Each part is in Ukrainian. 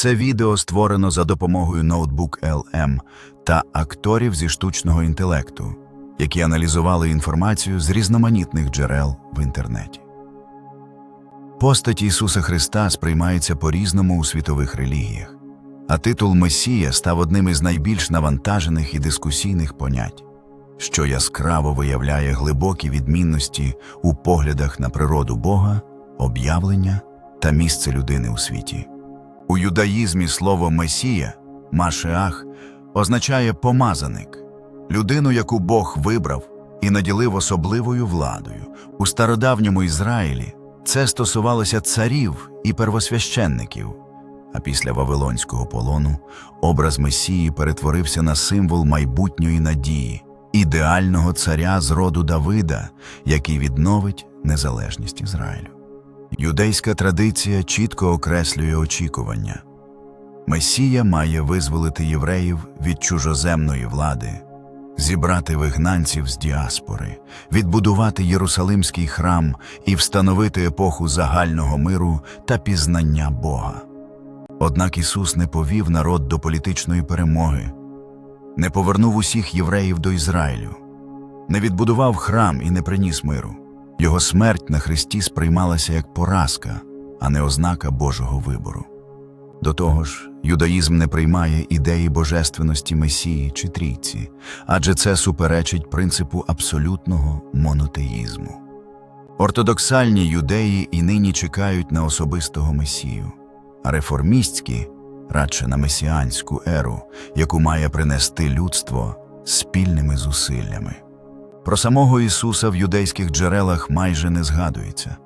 Це відео створено за допомогою Notebook LM та акторів зі штучного інтелекту, які аналізували інформацію з різноманітних джерел в інтернеті. Постать Ісуса Христа сприймається по-різному у світових релігіях, а титул Месія став одним із найбільш навантажених і дискусійних понять, що яскраво виявляє глибокі відмінності у поглядах на природу Бога, об'явлення та місце людини у світі. У юдаїзмі слово Месія, Машеах, означає помазаник, людину, яку Бог вибрав і наділив особливою владою. У стародавньому Ізраїлі це стосувалося царів і первосвященників. А після Вавилонського полону образ Месії перетворився на символ майбутньої надії, ідеального царя з роду Давида, який відновить незалежність Ізраїлю. Юдейська традиція чітко окреслює очікування. Месія має визволити євреїв від чужоземної влади, зібрати вигнанців з діаспори, відбудувати Єрусалимський храм і встановити епоху загального миру та пізнання Бога. Однак Ісус не повів народ до політичної перемоги, не повернув усіх євреїв до Ізраїлю, не відбудував храм і не приніс миру. Його смерть на Христі сприймалася як поразка, а не ознака Божого вибору. До того ж, юдаїзм не приймає ідеї божественності Месії чи трійці, адже це суперечить принципу абсолютного монотеїзму. Ортодоксальні юдеї і нині чекають на особистого Месію, а реформістські радше на месіанську еру, яку має принести людство спільними зусиллями. Про самого Ісуса в юдейських джерелах майже не згадується,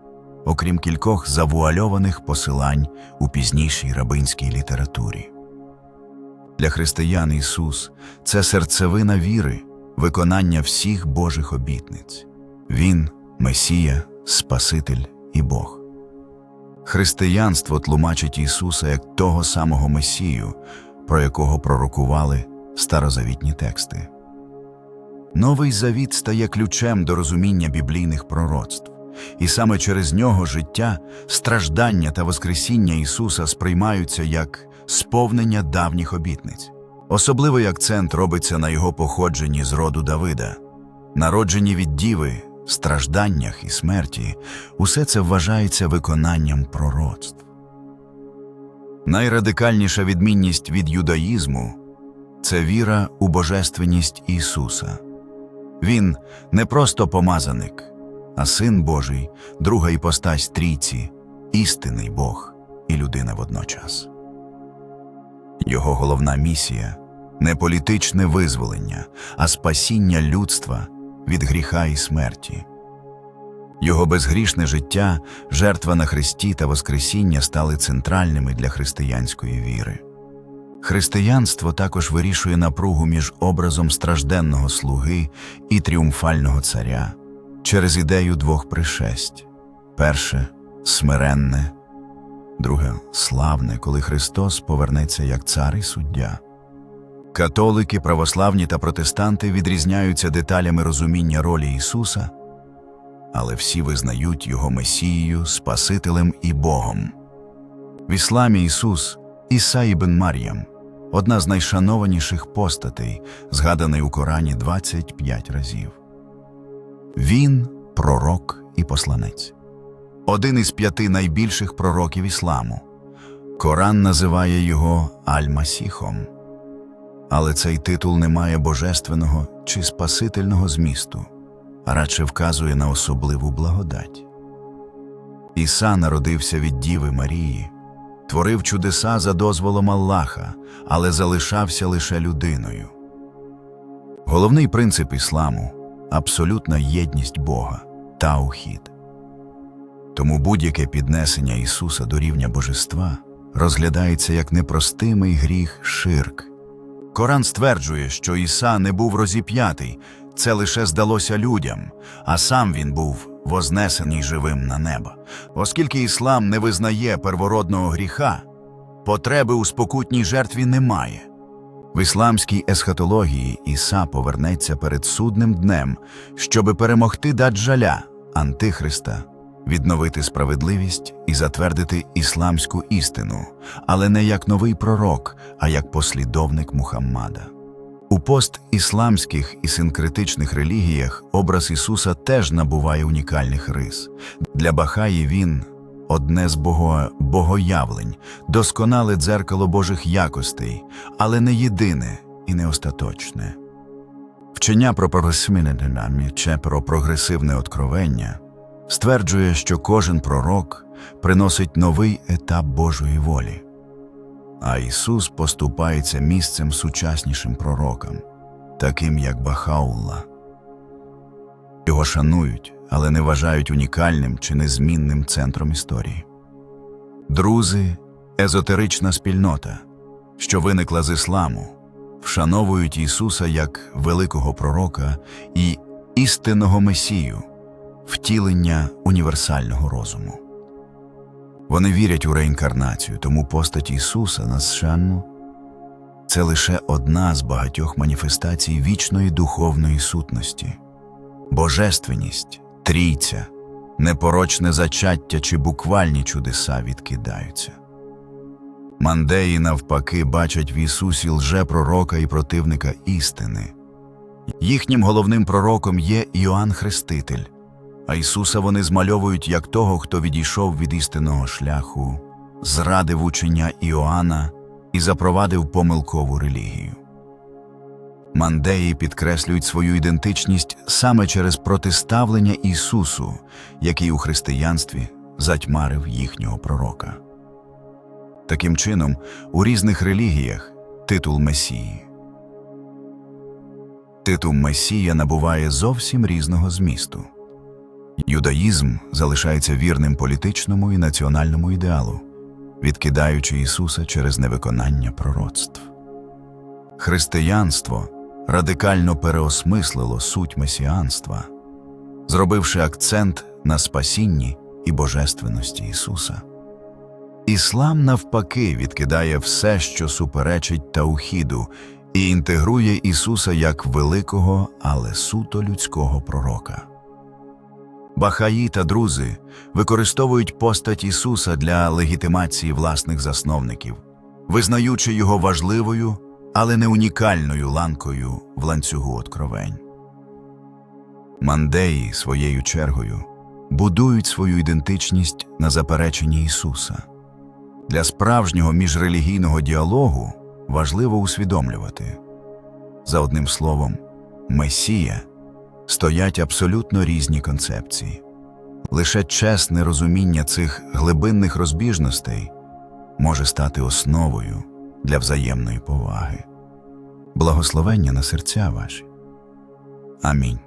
окрім кількох завуальованих посилань у пізнішій рабинській літературі. Для християн Ісус це серцевина віри, виконання всіх Божих обітниць. Він Месія, Спаситель і Бог. Християнство тлумачить Ісуса як того самого Месію, про якого пророкували старозавітні тексти. Новий завіт стає ключем до розуміння біблійних пророцтв, і саме через нього життя, страждання та Воскресіння Ісуса сприймаються як сповнення давніх обітниць. Особливий акцент робиться на його походженні з роду Давида, народженні від діви, стражданнях і смерті, усе це вважається виконанням пророцтв. Найрадикальніша відмінність від юдаїзму це віра у божественність Ісуса. Він не просто помазаник, а син Божий, друга іпостась трійці, істинний Бог і людина водночас. Його головна місія не політичне визволення, а спасіння людства від гріха і смерті. Його безгрішне життя, жертва на Христі та Воскресіння стали центральними для християнської віри. Християнство також вирішує напругу між образом стражденного слуги і тріумфального царя через ідею двох пришесть перше смиренне, друге славне, коли Христос повернеться як цар і суддя. Католики, православні та протестанти відрізняються деталями розуміння ролі Ісуса, але всі визнають Його Месією, Спасителем і Богом. В ісламі Ісус Іса ібн Мар'ям одна з найшанованіших постатей, згаданий у Корані 25 разів. Він пророк і посланець, один із п'яти найбільших пророків ісламу. Коран називає його Аль-Масіхом. Але цей титул не має божественного чи спасительного змісту, а радше вказує на особливу благодать. Іса народився від Діви Марії, творив чудеса за дозволом Аллаха, але залишався лише людиною. Головний принцип ісламу абсолютна єдність Бога таухід. Тому будь-яке піднесення Ісуса до рівня божества розглядається як непростимий гріх ширк. Коран стверджує, що Іса не був розіп'ятий, це лише здалося людям, а сам він був вознесений живим на небо. Оскільки іслам не визнає первородного гріха, потреби у спокутній жертві немає. В ісламській есхатології Іса повернеться перед судним днем, щоби перемогти даджаля, Антихриста, відновити справедливість і затвердити ісламську істину, але не як новий пророк, а як послідовник Мухаммада. У постісламських і синкретичних релігіях образ Ісуса теж набуває унікальних рис. Для Бахаї він одне з бого... богоявлень, досконале дзеркало Божих якостей, але не єдине і не остаточне. Вчення про прогресивне чи про прогресивне откровення стверджує, що кожен пророк приносить новий етап Божої волі. А Ісус поступається місцем сучаснішим пророкам, таким як Бахаулла. Його шанують, але не вважають унікальним чи незмінним центром історії. Друзи езотерична спільнота, що виникла з ісламу, вшановують Ісуса як великого пророка і істинного Месію, втілення універсального розуму. Вони вірять у реінкарнацію, тому постать Ісуса на Сшанну – це лише одна з багатьох маніфестацій вічної духовної сутності. Божественність, трійця, непорочне зачаття чи буквальні чудеса відкидаються. Мандеї, навпаки, бачать в Ісусі лжепророка і противника істини. Їхнім головним пророком є Іоанн Хреститель, а Ісуса вони змальовують як того, хто відійшов від істинного шляху, зрадив учення Іоанна і запровадив помилкову релігію. Мандеї підкреслюють свою ідентичність саме через протиставлення Ісусу, який у християнстві затьмарив їхнього пророка. Таким чином, у різних релігіях титул Месії. Титул Месія набуває зовсім різного змісту. Юдаїзм залишається вірним політичному і національному ідеалу, відкидаючи Ісуса через невиконання пророцтв. Християнство радикально переосмислило суть месіанства, зробивши акцент на спасінні і божественності Ісуса. Іслам, навпаки, відкидає все, що суперечить таухіду, і інтегрує Ісуса як великого, але суто людського пророка. Бахаї та друзи використовують постать Ісуса для легітимації власних засновників, визнаючи його важливою, але не унікальною ланкою в ланцюгу откровень. Мандеї своєю чергою будують свою ідентичність на запереченні Ісуса. Для справжнього міжрелігійного діалогу важливо усвідомлювати за одним словом, Месія стоять абсолютно різні концепції. Лише чесне розуміння цих глибинних розбіжностей може стати основою для взаємної поваги. Благословення на серця ваші. Амінь.